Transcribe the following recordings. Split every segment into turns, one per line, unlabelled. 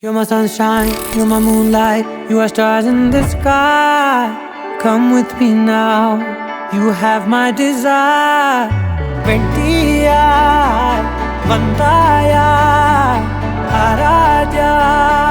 You're my sunshine, you're my moonlight, you are stars in the sky. Come with me now, you have my desire.
Vendiya, Vandaya, Araja.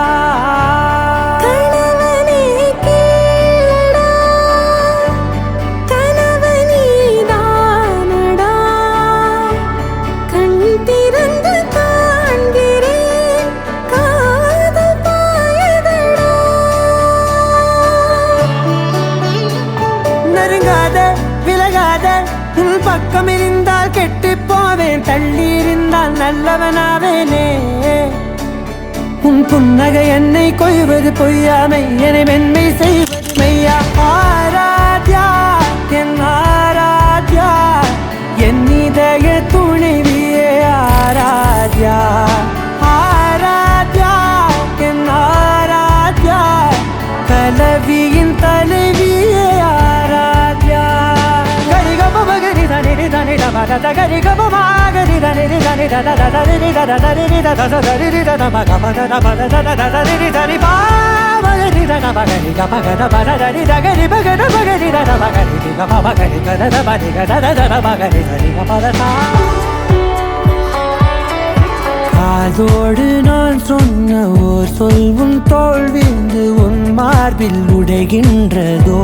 விலகாத விலகாத. உன் பக்கம் இருந்தால் கெட்டு போவேன் தள்ளி இருந்தால் நல்லவனாவேனே. உன் புன்னகை என்னை கொய்வது பொய்யாமை என மென்மை செய்வது மெய்யா. ஆராத்யா என் ஆராத்யா என் இதய துணைவியே. ஆராத்யா ஆராத்யா என் ஆராத்யா. கலவி மகரி தனிரி தனிட மத கரிகம மகரி தனிரி தனிட தத தரிரி தத தரிரி தத தரிரி தத மக மத மத தத தரிரி தரி பா மகரி தத மகரி க மகத மத தரி தகரி மகத மகரி தத மகரி க ம மகரி க தத மரி க தத தத மகரி தரி க மத சா காதோடு நான் சொன்ன ஓர் சொல் உன் தோல் வீழ்ந்து உன் மார்பில் உடைகின்றதோ?